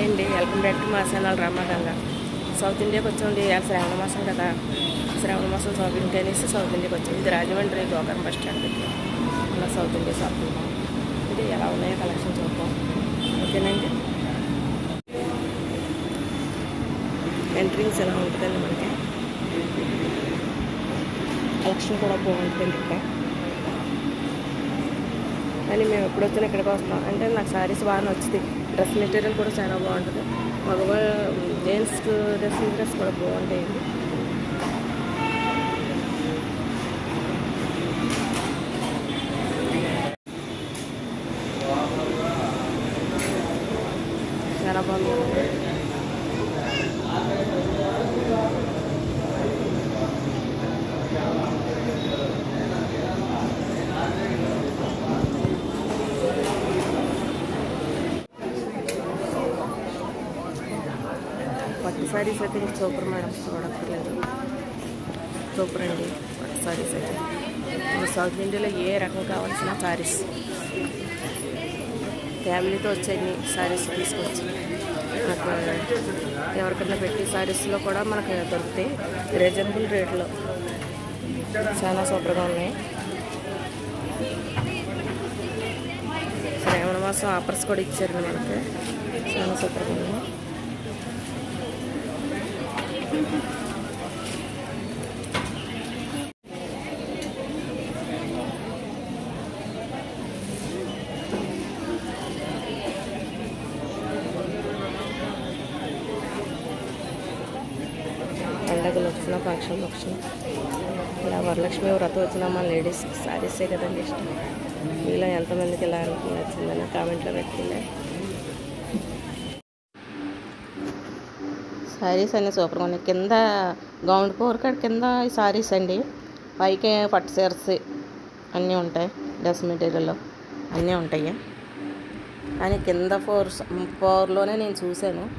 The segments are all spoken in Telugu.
హాయ్ అండి. వెల్కమ్ బ్యాక్ టు మా ఛానల్ రామగంగ సౌత్ ఇండియాకి వచ్చామండి. ఇవాళ శ్రావణ మాసం కదా. శ్రావణ మాసం షాపింగ్ అనేసి సౌత్ ఇండియాకి వచ్చాం. ఇది రాజమండ్రి గోకరం బస్ స్టాండ్ ఇలా సౌత్ ఇండియా షాపింగ్ ఇది ఎలా ఉన్నాయో కలెక్షన్ చూద్దాం. ఓకేనండి? ఎంట్రింగ్స్ ఎలా ఉంటుందండి మనకి? కలెక్షన్ కూడా బాగుంటుంది ఇక్కడ. కానీ మేము ఎప్పుడు వచ్చినా ఇక్కడికి వస్తాం అంటే నాకు శారీస్ బాగా నచ్చింది డ్రెస్ మెటీరియల్ కూడా చాలా బాగుంటుంది. మగవాళ్ళ జెంట్స్ డ్రెస్సింగ్ డ్రెస్ కూడా బాగుంటాయి. చాలా బాగుంది. పట్టు సారీస్ అయితే ఇంక సూపర్ మేడం చూడక్కర్లేదు సూపర్ అండి పట్టు సారీస్ అయితే. సౌత్ ఇండియాలో ఏ రకం కావాల్సిన శారీస్ ఫ్యామిలీతో వచ్చాయి శారీస్ తీసుకొచ్చి మనకు ఎవరికైనా పెట్టి శారీస్లో కూడా మనకు దొరుకుతాయి రీజనబుల్ రేట్లో చాలా సూపర్గా ఉన్నాయి. శ్రావణ మాసం ఆఫర్స్ కూడా ఇచ్చారండి మనకి. చాలా సూపర్గా ఉన్నాయి. పండగలు వచ్చిన ఫంక్షన్లు వచ్చిన ఇలా వరలక్ష్మి వ్రతం వచ్చిన మా లేడీస్ శారీసే కదండి ఇష్టం. మీలో ఎంతమందికి ఇలా నచ్చిందని కామెంట్లో పెట్టిలే శారీస్ అన్నీ సూపర్గా ఉన్నాయి. కింద గౌండ్ ఫోర్ కాడ కింద శారీస్ అండి. పైకి పట్టు చీరస్ అన్నీ ఉంటాయి. డ్రెస్ మెటీరియల్ అన్నీ ఉంటాయి. కానీ కింద ఫోర్ ఫోర్లోనే నేను చూశాను.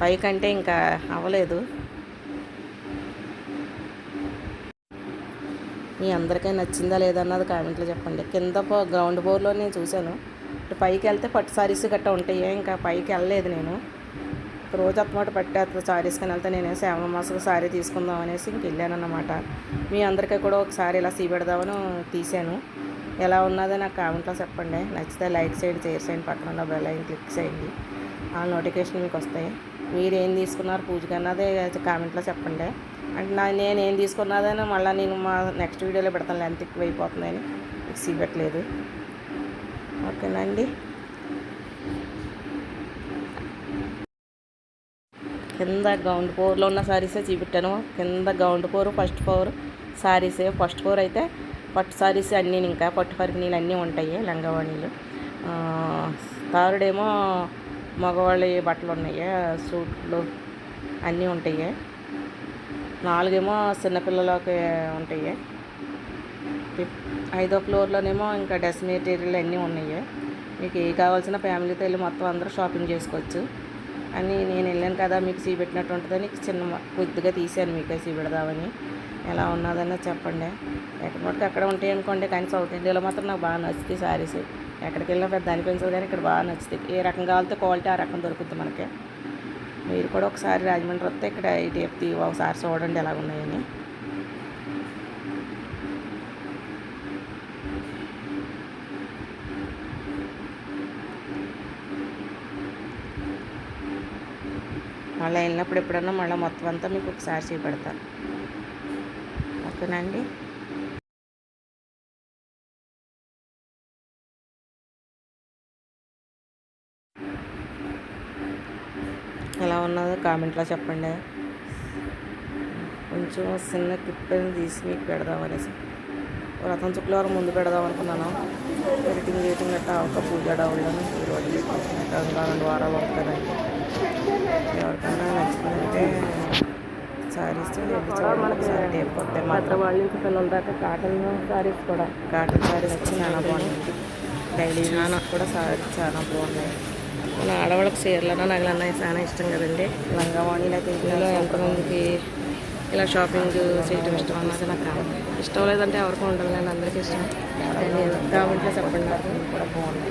పైకంటే ఇంకా అవ్వలేదు. మీ అందరికీ నచ్చిందా లేదన్నది కామెంట్లో చెప్పండి. కింద పో గ్రౌండ్ ఫ్లోర్లో నేను చూశాను. ఇటు పైకి వెళ్తే పట్టు సారీస్ గట్టా ఉంటాయి? ఇంకా పైకి వెళ్ళలేదు నేను. రోజు అత్తమాట పట్టేస్తుంది సారీస్ కానీ వెళ్తే నేను శ్యామల మాసకు సారీ తీసుకుందాం అనేసి ఇంక వెళ్ళానన్నమాట. మీ అందరికీ కూడా ఒకసారి ఇలా సీపెడదామని తీసాను ఎలా ఉన్నదో నాకు కామెంట్లో చెప్పండి. నచ్చితే లైక్ చేయండి షేర్ చేయండి పక్కన ఉన్న బెల్ ఐకన్ క్లిక్ చేయండి. ఆ నోటిఫికేషన్ మీకు వస్తాయి. మీరు ఏం తీసుకున్నారు పూజకి కామెంట్లో చెప్పండి. అంటే నా నేను ఏం తీసుకున్నదని మళ్ళీ నేను మా నెక్స్ట్ వీడియోలో పెడతాను. లెంత్ ఎక్కువ అయిపోతుందని మీకు సీపెట్టలేదు ఓకేనండి కింద గౌండ్ ఫ్లోర్లో ఉన్న శారీసే చూపెట్టాను. కింద గౌండ్ ఫ్లోర్ ఫస్ట్ ఫ్లోర్ శారీసే ఫస్ట్ ఫ్లోర్ అయితే పట్టు శారీస్ అన్నీ ఇంకా పట్టు పరికినీలు అన్నీ ఉంటాయి లంగవాణీలు. థర్డ్ మగవాళ్ళ బట్టలు ఉన్నాయి సూట్లు అన్నీ ఉంటాయి. నాలుగేమో చిన్నపిల్లలకి ఉంటాయి. ఐదో ఫ్లోర్లోనేమో ఇంకా డ్రెస్ మెటీరియల్ అన్నీ ఉన్నాయి. మీకు ఏ కావాల్సిన ఫ్యామిలీతో వెళ్ళి మొత్తం అందరూ షాపింగ్ చేసుకోవచ్చు. అని నేను వెళ్ళాను కదా మీకు సీ పెట్టినట్టు ఉంటుందని చిన్న మ- కొద్దిగా తీసాను సీ సీపెడదామని ఎలా ఉన్నదన్నా చెప్పండి. ఎక్కడ మటుకు అక్కడ ఉంటాయి అనుకోండి కానీ సౌత్ ఇండియాలో మాత్రం నాకు బాగా నచ్చుతాయి సారీస్ ఎక్కడికి వెళ్ళినా పెద్ద అనిపించదు కానీ ఇక్కడ బాగా నచ్చుతాయి. ఏ రకం కావాలితే క్వాలిటీ ఆ రకం దొరుకుతుంది మనకి. మీరు కూడా ఒకసారి రాజమండ్రి వస్తే ఇక్కడ ఈ చెప్తే ఒకసారి చూడండి ఎలా ఉన్నాయని మళ్ళీ వెళ్ళినప్పుడు ఎప్పుడన్నా మళ్ళీ మొత్తం అంతా మీకు ఒకసారి చూపెడతాను. ఓకేనండి? ఎలా ఉన్నదో కామెంట్లో చెప్పండి. కొంచెం చిన్న క్లిప్ తీసి మీకు పెడదామనేసి రథం శుక్రవారం ముందు పెడదాం అనుకున్నాను. ఎడిటింగ్ రేటింగ్ గట్టా ఒక పూజ డౌన్లోని ఈరోజు ఇంకా రెండు వారాలు వస్తానండి ఎవరికైనా నచ్చిందంటే సారీస్ టేప్ కొట్టే మాత్రం వాళ్ళ నుంచి పిల్లల దాకా కాటన్ సారీస్ కూడా కాటన్ సారీస్ వచ్చి చాలా బాగున్నాయి. డైలీ చాలా కూడా సారీస్ చాలా బాగున్నాయి. మన ఆడవాళ్ళకి చీరలన్నా నగలన్నా చాలా ఇష్టం కదండి. లంగావాణిలు అయితే ఇంట్లో ఎంతమందికి ఇలా షాపింగ్ చేయటం ఇష్టం అన్నది నాకు కావాలి ఇష్టం లేదంటే ఎవరికి ఉండదు నేను అందరికీ ఇష్టం. కాబట్టి చెప్పండి నాకు. కూడా బాగుంది